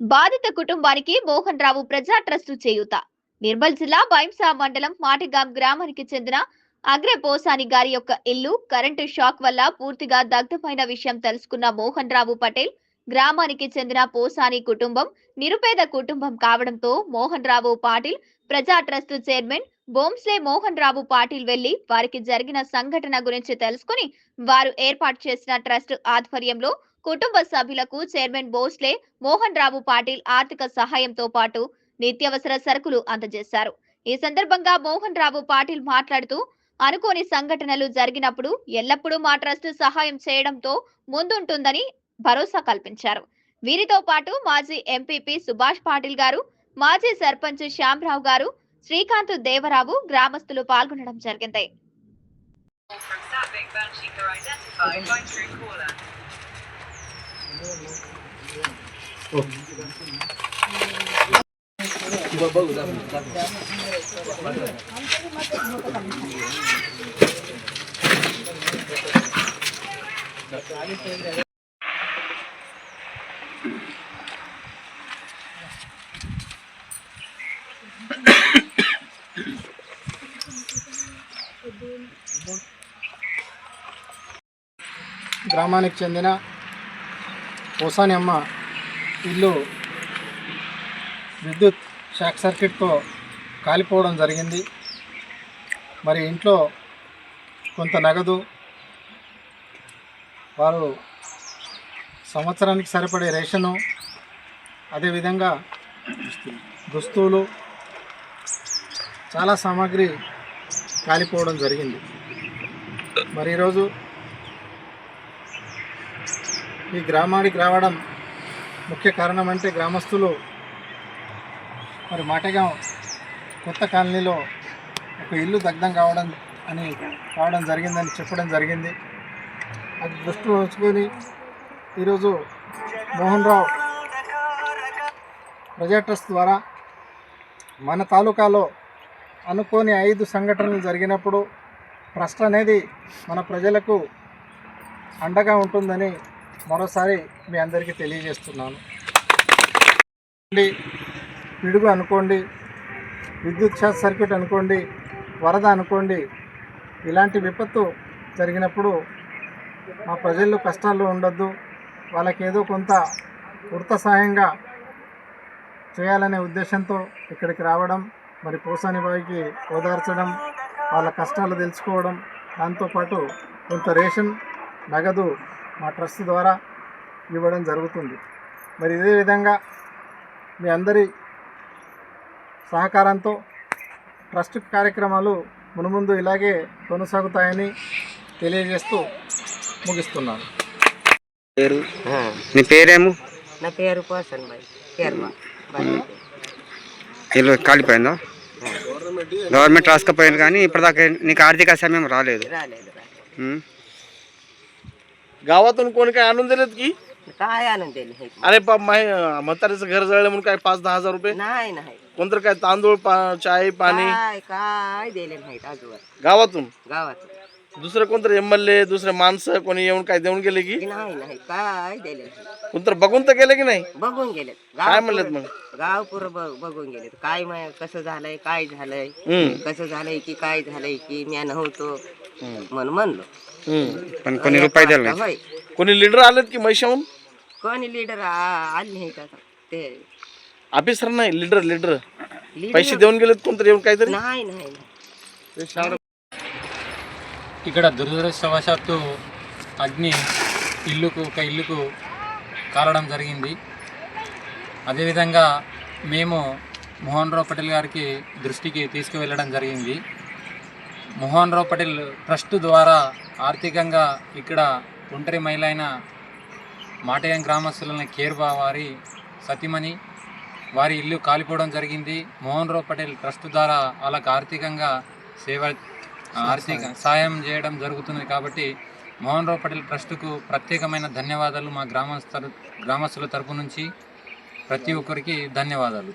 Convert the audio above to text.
బాధిత కుటుంబానికి మోహన్ రావు ప్రజా ట్రస్టు చేయూత. నిర్మల్ జిల్లా బైంసా మండలం మాటిగాం గ్రామానికి చెందిన అగ్ర పోసాని గారి యొక్క ఇల్లు కరెంటు షాక్ వల్ల పూర్తిగా దగ్ధమైన విషయం తెలుసుకున్న మోహన్ రావు పటేల్ గ్రామానికి చెందిన పోసాని కుటుంబం నిరుపేద కుటుంబం కావడంతో మోహన్ రావు పాటిల్ ప్రజా ట్రస్ట్ చైర్మన్ బోంస్లే మోహన్ రావు పాటిల్ వెళ్ళి వారికి జరిగిన సంఘటన గురించి తెలుసుకుని వారు ఏర్పాటు చేసిన ట్రస్ట్ ఆధ్వర్యంలో కుటుంబ సభ్యులకు చైర్మన్ బోస్లే మోహన్ రావు పాటిల్ ఆర్థిక సహాయంతో పాటు నిత్యావసర సరుకులు అందజేశారు. ఈ సందర్భంగా మోహన్ రావు పాటిల్ మాట్లాడుతూ అనుకోని సంఘటనలు జరిగినప్పుడు ఎల్లప్పుడూ మా ట్రస్ట్ సహాయం చేయడంతో ముందుంటుందని భరోసా కల్పించారు. వీరితో పాటు మాజీ ఎంపీపీ సుభాష్ పాటిల్ గారు మాజీ సర్పంచ్ శ్యాంరావు గారు శ్రీకాంత్ దేవరావు గ్రామస్తులు పాల్గొనడం జరిగింది. గ్రామానికి చెందిన పోసాని అమ్మ ఇల్లు విద్యుత్ షాక్ సర్క్యూట్తో కాలిపోవడం జరిగింది. మరి ఇంట్లో కొంత నగదు వారు సంవత్సరానికి సరిపడే రేషను అదేవిధంగా దుస్తులు చాలా సామాగ్రి కాలిపోవడం జరిగింది. మరి ఈరోజు ఈ గ్రామానికి రావడం ముఖ్య కారణం అంటే గ్రామస్తులు మరి మాటగాం కొత్త కాలనీలో ఒక ఇల్లు దగ్ధం కావడం అని కావడం జరిగిందని చెప్పడం జరిగింది. అది దృష్టిలో ఉంచుకొని ఈరోజు మోహన్ రావు ప్రజా ట్రస్ట్ ద్వారా మన తాలూకాలో అనుకోని ఐదు సంఘటనలు జరిగినప్పుడు ట్రస్ట్ అనేది మన ప్రజలకు అండగా ఉంటుందని మరోసారి మీ అందరికీ తెలియజేస్తున్నాను. పిడుగు అనుకోండి విద్యుత్ షార్ట్ సర్క్యూట్ అనుకోండి వరద అనుకోండి ఇలాంటి విపత్తు జరిగినప్పుడు మా ప్రజలు కష్టాల్లో ఉండొద్దు. వాళ్ళకి ఏదో కొంత వృత్త సహాయంగా చేయాలనే ఉద్దేశంతో ఇక్కడికి రావడం మరి పోసాని వారికి ఓదార్చడం వాళ్ళ కష్టాలు తెలుసుకోవడం దాంతోపాటు కొంత రేషన్ నగదు మా ట్రస్ట్ ద్వారా ఇవ్వడం జరుగుతుంది. మరి ఇదే విధంగా మీ అందరి సహకారంతో ట్రస్ట్ కార్యక్రమాలు మునుముందు ఇలాగే కొనసాగుతాయని తెలియజేస్తూ ముగిస్తున్నాను. పేరు? నీ పేరేమో నా పేరు. పోసన్ కాలిపోయిందా? గవర్నమెంట్ రాసుకపోయింది కానీ ఇప్పటిదాకా నీకు ఆర్థిక సమయం రాలేదు. రాలేదు गावातून कोणी काय आणून दिलेत की? काय आणून दिले अरे बाप माही म्हातारीचं घर जळलं म्हणून काय पाच दहा हजार रुपये? नाही नाही. कोणतं काय तांदूळ पा- चाय पाणी? काय काय दिले नाहीत आजवर गावातून? गावात दुसरं कोणतं एम एल ए दुसरे माणसं कोणी येऊन काय देऊन गेले की? नाही नाही. काय दिले नाही कोणतं बघून तर गेले की नाही? बघून गेलेत. काय म्हणलेत पुरं- मग? गाव पुरं बघून गेलेत. काय मा- कसं झालंय काय झालंय? हम्म. कसं झालंय की काय झालंय की म्या नव्हतो. म्हणून म्हणलो. पण कोणी रुपये दिला नाही होय कोणी लीडर आलेत की म्हैशाहून कोणी लीडर आले नाहीत आता ते ऑफिसर नाही लीडर लीडर leader- पैसे देऊन गेलेत कोणतरी येऊन काहीतरी नाही नाही नाही. ఇక్కడ దురదృష్టవశాత్తు అగ్ని ఇల్లుకు ఒక ఇల్లుకు కాలడం జరిగింది అదేవిధంగా మేము మోహన్ రావు పటేల్ గారికి దృష్టికి తీసుకువెళ్ళడం జరిగింది మోహన్ రావు పటేల్ ట్రస్ట్ ద్వారా ఆర్థికంగా ఇక్కడ ఒంటరి మహిళ అయిన మాటయం గ్రామస్తులైన కేర్బా వారి సతీమణి వారి ఇల్లు కాలిపోవడం జరిగింది. మోహన్ రావు పటేల్ ట్రస్ట్ ద్వారా వాళ్ళకు ఆర్థికంగా సేవ ఆర్థిక సాయం చేయడం జరుగుతుంది కాబట్టి మోహన్ రావు పటేల్ ట్రస్టుకు ప్రత్యేకమైన ధన్యవాదాలు మా గ్రామస్థ గ్రామస్తుల తరపు నుంచి. ప్రతి ఒక్కరికి ధన్యవాదాలు.